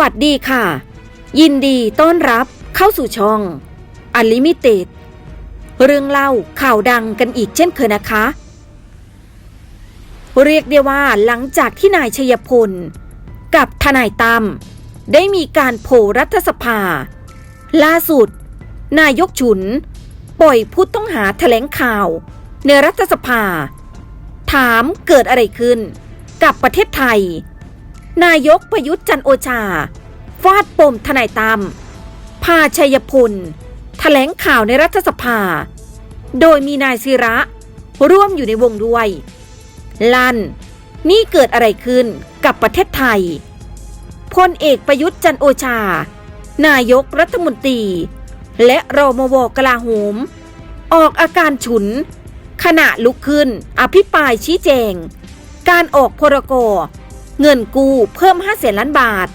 วัสดีค่ะ ยินดีต้อนรับเข้าสู่ช่อง Unlimited เรื่องเล่าข่าวดังกันอีกเช่นเคยนะคะ เรียกได้ว่าหลังจากที่นายชยพล กับทนายตั้มได้มีการโผรัฐสภา ล่าสุด นายกฉุน ปล่อยผู้ต้องหาแถลงข่าว ในรัฐสภา ถามเกิดอะไรขึ้น กับประเทศไทย นายกประยุทธ์จันโอชา ฟาดปมทนายตั้มพาชัยพลแถลงข่าวในรัฐสภา โดยมีนายศิระร่วมอยู่ในวงด้วย ลันนี่เกิดอะไรขึ้นกับประเทศไทยพลเอกประยุทธ์จันโอชา นายกรัฐมนตรี และรมวกลาโหม ออกอาการฉุน ขณะลุกขึ้นอภิปรายชี้แจง การออกพรก เงินกู้เพิ่ม5แสนล้านบาท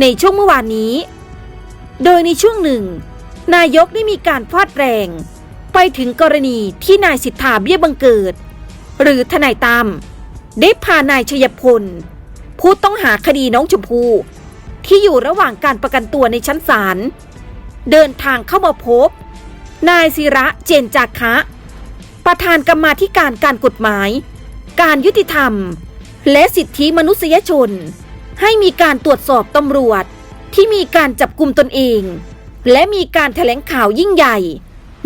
ในช่วงเมื่อวานนี้ โดยในช่วงหนึ่ง นายกได้มีการฟาดแรง ไปถึงกรณีที่นายสิทธาเบี้ยบังเกิด หรือทนายตั้มได้พานายชยพล ผู้ต้องหาคดีน้องชมพู่ที่อยู่ระหว่างการประกันตัวในชั้นศาลเดินทางเข้ามาพบ นายศิระเจนจาคะ ประธานกรรมาธิการการกฎหมาย การยุติธรรม และสิทธิมนุษยชน ให้มีการตรวจสอบตำรวจ ที่มีการจับกลุ่มตนเอง และมีการแถลงข่าวยิ่งใหญ่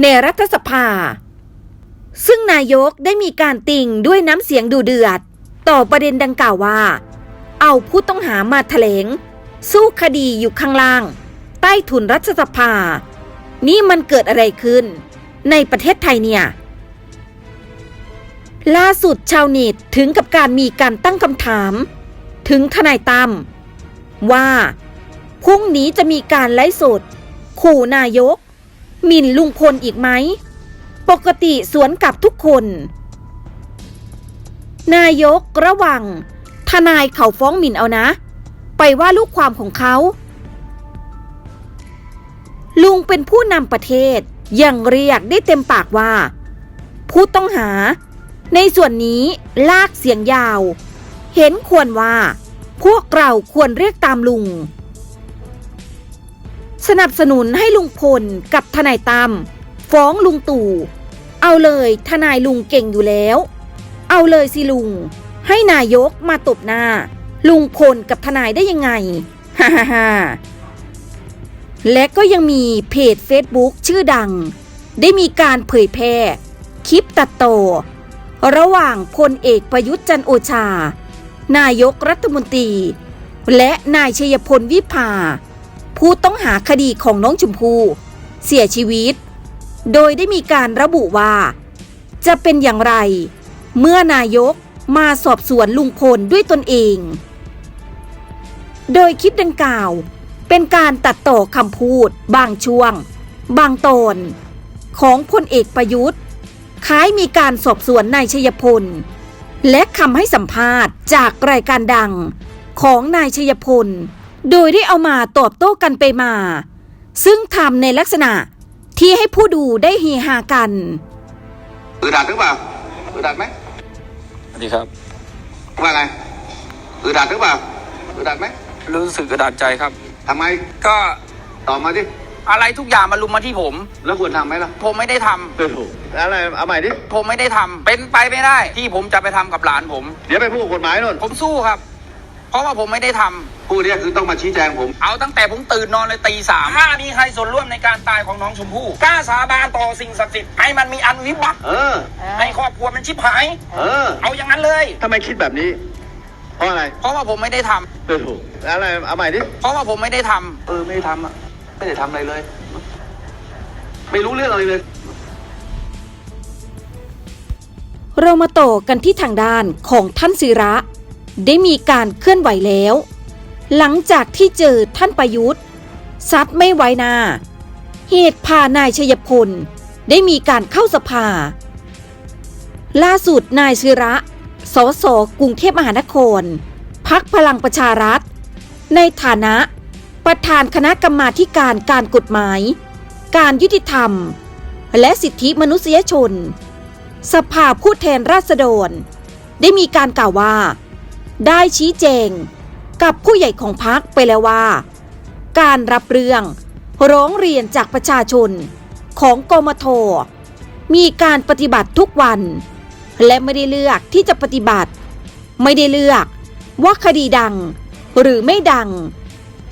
ในรัฐสภา ซึ่งนายกได้มีการติ่งด้วยน้ำเสียงดูเดือด ต่อประเด็นดังกล่าวว่า เอาผู้ต้องหามาแถลง สู้คดีอยู่ข้างล่าง ใต้ถุนรัฐสภา นี่มันเกิดอะไรขึ้น ในประเทศไทยเนี่ย ล่าสุดชาวเน็ตถึงกับการมีการตั้งคำถาม ถึงทนายตั้มว่าพรุ่งนี้จะมีการไลฟ์สด ขู่นายก หมิ่นลุงพลอีกไหม ปกติสวนกับทุกคน นายกระวัง ทนายเขาฟ้องหมิ่นเอานะ ไปว่าลูกความของเขา ลุงเป็นผู้นำประเทศยังเรียกได้เต็มปากว่า ผู้ต้องหา ในส่วนนี้ลากเสียงยาว เห็นควรว่า พวกเราควรเรียกตามลุง สนับสนุนให้ลุงพลกับทนายตั้มฟ้องลุงตู่ เอาเลยทนายลุงเก่งอยู่แล้ว เอาเลยสิลุง ให้นายกมาตบหน้า ลุงพลกับทนายได้ยังไงฮ่าฮ่าฮ่าและก็ยังมีเพจ Facebook ชื่อดัง ได้มีการเผยแพร่ คลิปตัดต่อ ระหว่างพลเอกประยุทธ์จันโอชา นายกรัฐมนตรี และนายชัยพลวิภา ผู้ต้องหาคดีของน้องชมพู่เสียชีวิต โดยได้มีการระบุว่า จะเป็นอย่างไร เมื่อนายกมาสอบสวนลุงพลด้วยตนเอง โดยคลิปดังกล่าว เป็นการตัดต่อคำพูด บางช่วง บางตอนของพลเอกประยุทธ์ คล้ายมีการสอบสวนนายชยพล และคำให้สัมภาษณ์จากรายการดังของนายชยพล โดยได้เอามาตอบโต้กันไปมา ซึ่งทำในลักษณะที่ให้ผู้ดูได้เฮฮากันอึดอัดหรือเปล่าอึดอัดไหมสวัสดีครับ ว่าไงอึดอัดหรือเปล่าอึดอัดไหมรู้สึกกระดาษใจครับ ทำไมก็ตอบมาดิ อะไรทุกอย่างมาลุมมาที่ผม แล้วควรทำไหมล่ะผมไม่ได้ทำเอออะไรเอาใหม่ดิผมไม่ได้ทำเป็นไปไม่ได้ ที่ผมจะไปทำกับหลานผม เดี๋ยวไปพูดกฎหมายนู่นผมสู้ครับ เพราะว่าผมไม่ได้ทำผู้เนี้ยคือต้องมาชี้แจงผม เอาตั้งแต่ผมตื่นนอนเลยตีสามถ้ามีใครส่วนร่วมในการตายของน้องชมพู่กล้าสาบานต่อสิ่งศักดิ์สิทธิ์ให้มันมีอันวิบัติเออ ให้ครอบครัวมันชิบหาย เออเอาอย่างนั้นเลย ทำไมคิดแบบนี้ เพราะอะไรเพราะว่าผมไม่ได้ทำเอออะไรเอาใหม่ดิเพราะว่าผมไม่ได้ทำเออไม่ได้ทำอะ ไม่ได้ทำอะไรเลย ไม่รู้เรื่องอะไรเลย เรามาต่อกันที่ทางด้านของท่านศิระ ได้มีการเคลื่อนไหวแล้ว หลังจากที่เจอท่านประยุทธ์ซัดไม่ไว้หนาเหตุพานายชยพล ได้มีการเข้าสภา ล่าสุดนายศิระ สสกรุงเทพมหานคร พักพลังประชารัฐ ในฐานะ ประธานคณะกรรมาการการกฎหมาย การยุติธรรม และสิทธิมนุษยชน สภาผู้แทนราษฎร ได้มีการกล่าวว่า ได้ชี้แจงกับผู้ใหญ่ของพักไปแล้วว่า การรับเรื่องร้องเรียนจากประชาชนของกมท มีการปฏิบัติทุกวัน และไม่ได้เลือกที่จะปฏิบัติ ไม่ได้เลือกว่าคดีดังหรือไม่ดัง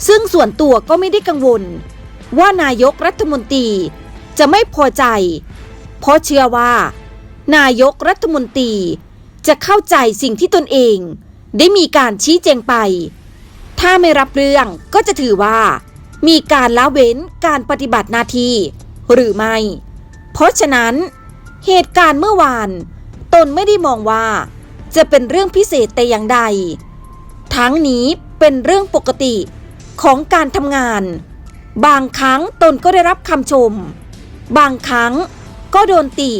ซึ่งส่วนตัวก็ไม่ได้กังวล ว่านายกรัฐมนตรีจะไม่พอใจ เพราะเชื่อว่า นายกรัฐมนตรีจะเข้าใจสิ่งที่ตนเอง ได้มีการชี้แจงไป ถ้าไม่รับเรื่องก็จะถือว่า มีการละเว้นการปฏิบัติหน้าที่หรือไม่ เพราะฉะนั้น เหตุการณ์เมื่อวาน ตนไม่ได้มองว่า จะเป็นเรื่องพิเศษแต่อย่างใด ทั้งนี้เป็นเรื่องปกติ ของการทำงาน บางครั้งตนก็ได้รับคำชม บางครั้งก็โดนติ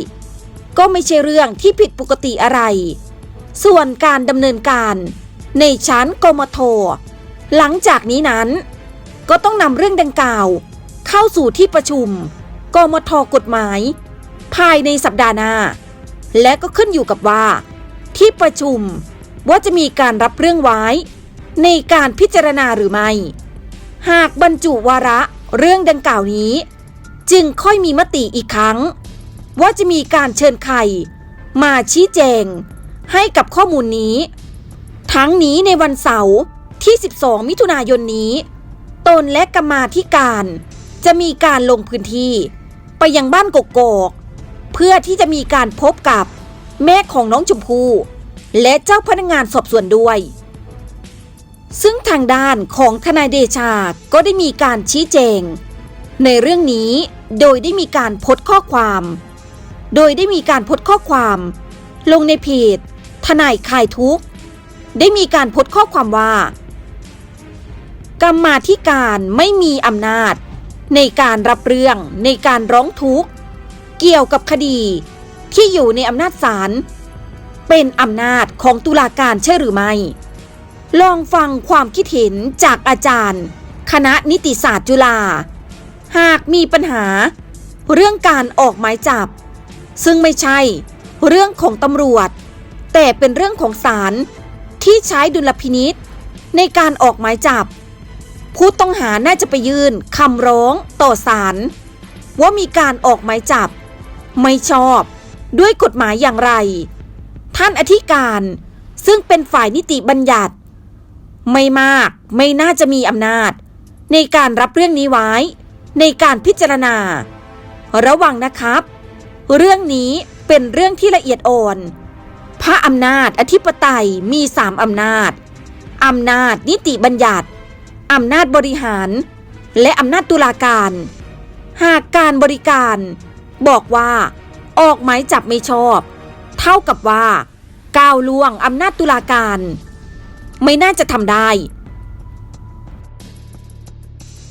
ก็ไม่ใช่เรื่องที่ผิดปกติอะไร ส่วนการดำเนินการในชั้นกมทหลังจากนี้นั้น ก็ต้องนำเรื่องดังกล่าว เข้าสู่ที่ประชุมกมทกฎหมาย ภายในสัปดาห์หน้า และก็ขึ้นอยู่กับว่า ที่ประชุมว่าจะมีการรับเรื่องไว้ ในการพิจารณาหรือไม่ หากบรรจุวาระเรื่องดังกล่าวนี้ จึงค่อยมีมติอีกครั้ง ว่าจะมีการเชิญใครมาชี้แจง ให้กับข้อมูลนี้ ทั้งนี้ในวันเสาร์ที่ 12 มิถุนายนนี้ ตนและกรรมาธิการจะมีการลงพื้นที่ ไปยังบ้านกกอกเพื่อที่จะมีการพบกับแม่ของน้องชมพู่และเจ้าพนักงานสอบสวนด้วย ซึ่งทางด้านของทนายเดชาก็ได้มีการชี้แจง ในเรื่องนี้โดยได้มีการพสต์ข้อความ โดยได้มีการพสต์ข้อความ ลงในเพจทนายคลายทุกข์ ได้มีการพสต์ข้อความว่ากรรมาธิการไม่มีอำนาจ ในการรับเรื่องในการร้องทุกข์ เกี่ยวกับคดีที่อยู่ในอำนาจศาลเป็นอำนาจของตุลาการใช่หรือไม่ ลองฟังความคิดเห็นจากอาจารย์ คณะนิติศาสตร์จุฬา หากมีปัญหา เรื่องการออกหมายจับ ซึ่งไม่ใช่ เรื่องของตำรวจ แต่เป็นเรื่องของศาลที่ใช้ดุลพินิษในการออกหมายจับ ผู้ต้องหาน่าจะไปยื่นคำร้องต่อศาลว่ามีการออกหมายจับ ไม่ชอบด้วยกฎหมายอย่างไร ท่านอธิการซึ่งเป็นฝ่ายนิติบัญญัติ ไม่มาก ไม่น่าจะมีอำนาจ ในการรับเรื่องนี้ไว้ ในการพิจารณา ระวังนะครับ เรื่องนี้เป็นเรื่องที่ละเอียดอ่อนพระอำนาจอธิปไตยมีสามอำนาจ อำนาจนิติบัญญัติ อำนาจบริหาร และอำนาจตุลาการ หากการบริการ บอกว่าออกหมายจับไม่ชอบ เท่ากับว่าก้าวล่วงอำนาจตุลาการ ไม่น่าจะทำได้